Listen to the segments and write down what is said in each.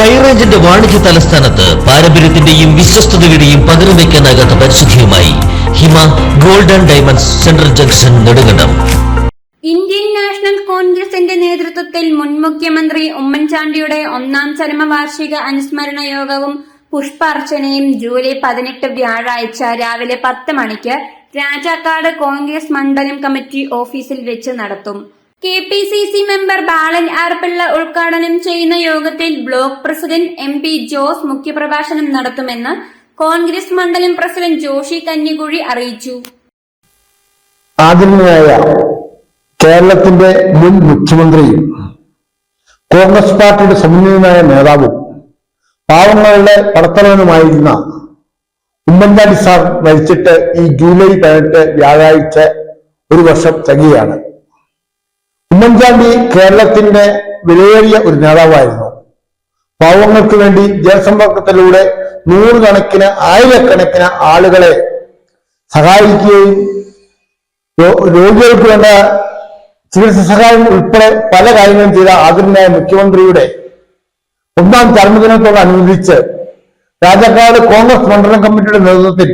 ഹൈറേഞ്ചിന്റെ വാണിജ്യ തലസ്ഥാനത്ത് പാരമ്പര്യത്തിന്റെയും വിശ്വസ്തതയുടെയും പകരം വയ്ക്കാനാകാത്ത പരിശുദ്ധിയുമായി Hima golden and diamonds central junction Nedumkandam. Indian national കോൺഗ്രസിന്റെ നേതൃത്വത്തിൽ മുൻ മുഖ്യമന്ത്രി ഉമ്മൻചാണ്ടിയുടെ ഒന്നാം ചരമവാർഷിക അനുസ്മരണ യോഗവും പുഷ്പാർച്ചനയും ജൂലൈ പതിനെട്ട് വ്യാഴാഴ്ച രാവിലെ പത്ത് മണിക്ക് രാജാക്കാട് കോൺഗ്രസ് മണ്ഡലം കമ്മിറ്റി ഓഫീസിൽ വെച്ച് നടത്തും. K P C C member ബാലൻ ആർപിള്ള ഉദ്ഘാടനം ചെയ്യുന്ന യോഗത്തിൽ block president M P Jose മുഖ്യപ്രഭാഷണം നടത്തുമെന്ന് കോൺഗ്രസ് മണ്ഡലം പ്രസിഡന്റ് ജോഷി കന്നിക്കുഴി അറിയിച്ചു. ആദരണീയായ കേരളത്തിന്റെ മുൻ മുഖ്യമന്ത്രിയും കോൺഗ്രസ് പാർട്ടിയുടെ സമന്വയനായ നേതാവും പാവങ്ങളുടെ പടത്തലവനുമായിരുന്ന ഉമ്മൻചാണ്ടി സാർ മരിച്ചിട്ട് ഈ ജൂലൈ പതിനെട്ട് വ്യാഴാഴ്ച ഒരു വർഷം തികയാണ് ഉമ്മൻചാണ്ടി കേരളത്തിന്റെ വിലയേറിയ ഒരു നേതാവായിരുന്നു. പാവങ്ങൾക്ക് വേണ്ടി ജനസമ്പർക്കത്തിലൂടെ നൂറുകണക്കിന് ആയിരക്കണക്കിന് ആളുകളെ സഹായിക്കുകയും രോഗികൾക്ക് വേണ്ട ചികിത്സ സഹായം ഉൾപ്പെടെ പല കാര്യങ്ങളും ചെയ്ത ആദരനായ മുഖ്യമന്ത്രിയുടെ ഒന്നാം ചരമദിനത്തോടനുബന്ധിച്ച് രാജാക്കാട് കോൺഗ്രസ് മണ്ഡലം കമ്മിറ്റിയുടെ നേതൃത്വത്തിൽ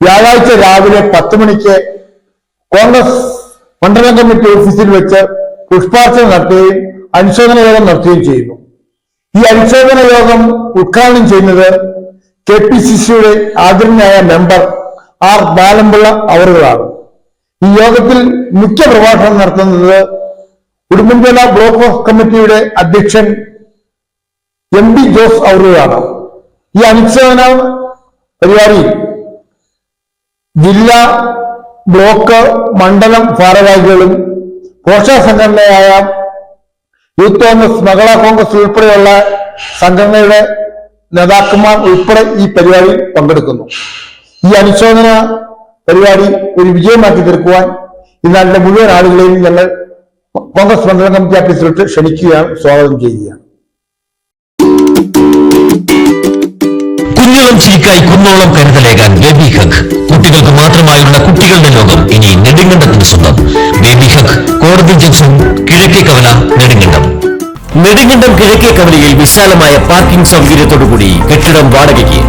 വ്യാഴാഴ്ച രാവിലെ പത്ത് മണിക്ക് കോൺഗ്രസ് മണ്ഡലം കമ്മിറ്റി ഓഫീസിൽ വെച്ച് പുഷ്പാർച്ചന നടത്തുകയും അനുശോചന യോഗം നടത്തുകയും ചെയ്യുന്നു. ഈ അനുശോചന യോഗം ഉദ്ഘാടനം ചെയ്യുന്നത് കെ പി സി സിയുടെ ആദരണീയായ മെമ്പർ ആർ ബാലമ്പിള്ള അവറുകളാണ്. ഈ യോഗത്തിൽ മുഖ്യ പ്രഭാഷണം നടത്തുന്നത് ഉടുമ്പൻചോല ബ്ലോക്ക് കമ്മിറ്റിയുടെ അധ്യക്ഷൻ എം പി ജോസ് അവറുകളാണ്. ഈ അനുശോചന പരിപാടി ജില്ലാ ബ്ലോക്ക് മണ്ഡലം ഭാരവാഹികളും പോഷക സംഘടനയായ യൂത്ത് കോൺഗ്രസ് മകള കോൺഗ്രസ് ഉൾപ്പെടെയുള്ള സംഘടനയുടെ നേതാക്കന്മാർ ഉൾപ്പെടെ ഈ പരിപാടി പങ്കെടുക്കുന്നു. ഈ അനുശോചന പരിപാടി ഒരു വിജയമാക്കി തീർക്കുവാൻ ഈ നാട്ടിലെ മുഴുവൻ ആളുകളെയും ഞങ്ങൾ കോൺഗ്രസ് മണ്ഡലം കമ്മിറ്റി ഓഫീസിലിട്ട് ക്ഷണിക്കുകയാണ് സ്വാഗതം ചെയ്യുകയാണ്. കുഞ്ഞോളം ചിരിക്കായി കുന്നോളം കരുതലേകാൻ ഹഗ് കുട്ടികൾക്ക് മാത്രമായുള്ള കുട്ടികളുടെ ലോകം ഇനി നെടുങ്കണ്ടത്തിന് സ്വന്തം. ബേബി ഹക് കോടതി ജംഗ്ഷൻ കിഴക്കേ കവല നെടുങ്കണ്ടം. നെടുങ്കണ്ടം കിഴക്കേ കവലയിൽ വിശാലമായ പാർക്കിംഗ് സൗകര്യത്തോടുകൂടി കെട്ടിടം വാടകയ്ക്ക്.